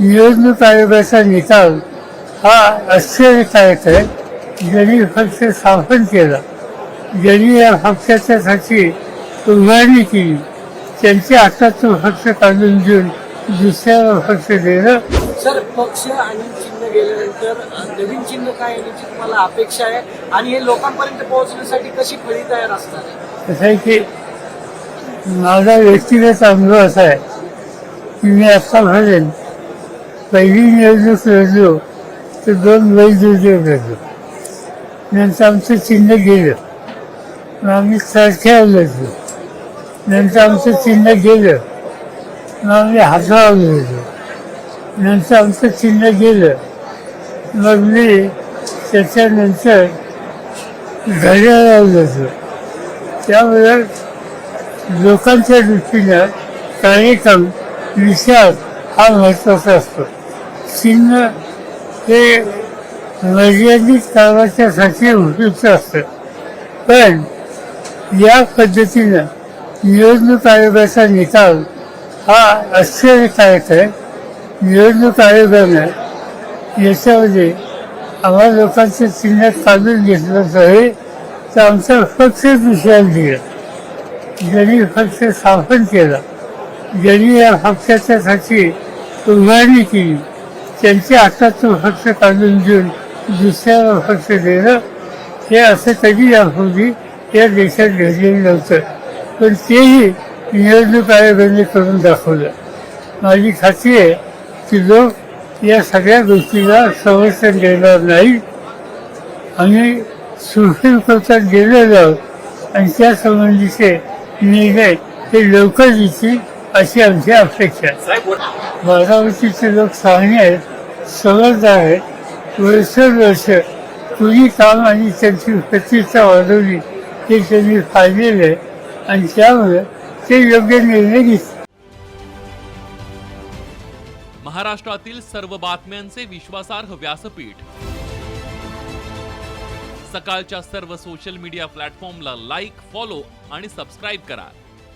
निवडणूक आयोगाचा निकाल हा आश्चर्यकारक आहे ज्यांनी पक्ष स्थापन केला ज्यांनी या पक्षाच्यासाठी उभारणी केली त्यांच्या हातात तो पक्ष काढून देऊन दुसऱ्याला पक्ष देणं. सर पक्ष आणि चिन्ह गेल्यानंतर नवीन चिन्ह काय येण्याची तुम्हाला अपेक्षा आहे? आणि हे लोकांपर्यंत पोहोचण्यासाठी कशी फळी तयार असणार आहे? कसं आहे की माझा व्यक्तिगत अनुभव असा आहे की मी आत्तापर्यंत पहिली निवडणूक लढलो तर दोन वैद्युतीय लढलो नंतर आमचं चिन्ह गेलं. मग आम्ही चरख्यावर लढलो नंतर आमचं चिन्ह गेलं. मग आम्ही हातावर लढलो नंतर आमचं चिन्ह गेलं. मग मी त्याच्यानंतर घड्याळावर लढलो त्यामुळे लोकांच्या दृष्टीनं कार्यक्रम विचार हा महत्त्वाचा असतो. चिन्ह हे मर्यादित कामाच्यासाठी उपयुक्त असतं पण या पद्धतीनं निवडणूक आयोगाचा निकाल हा आश्चर्यकारक आहे. निवडणूक आयोगानं याच्यामध्ये आम्हा लोकांचं चिन्ह काढून घेतलं आहे तर आमचा पक्ष दुसऱ्या दिला ज्यांनी पक्ष स्थापन केला ज्यांनी या पक्षाच्यासाठी उभारणी केली. त्यांचे हातात तो काढून देऊन दुसऱ्याला पक्ष देणं हे असं कधी यापूर्वी या देशात घडलेलं नव्हतं. पण तेही निवडणूक आयोगाने करून दाखवलं. माझी खात्री आहे की लोक या सगळ्या गोष्टीला समर्थन देणार नाही. आणि सुप्रीम कोर्टात गेलेलो आहोत आणि त्यासंबंधीचे निर्णय हे लवकर येतील अशी आमची अपेक्षा आहे. बारामतीचे लोक चांगले आहेत समजदार आहेत वर्षोवर्ष तुझी काम आणि त्यांची प्रतिष्ठा वाढवली हे त्यांनी पाहिलेलं आहे आणि त्यामुळे ते योग्य निर्णय घेतले. महाराष्ट्रातील सर्व बातम्यांचे विश्वासार्ह व्यासपीठ. सकाळच्या सर्व सोशल मीडिया प्लॅटफॉर्मला लाईक फॉलो आणि सबस्क्राईब करा.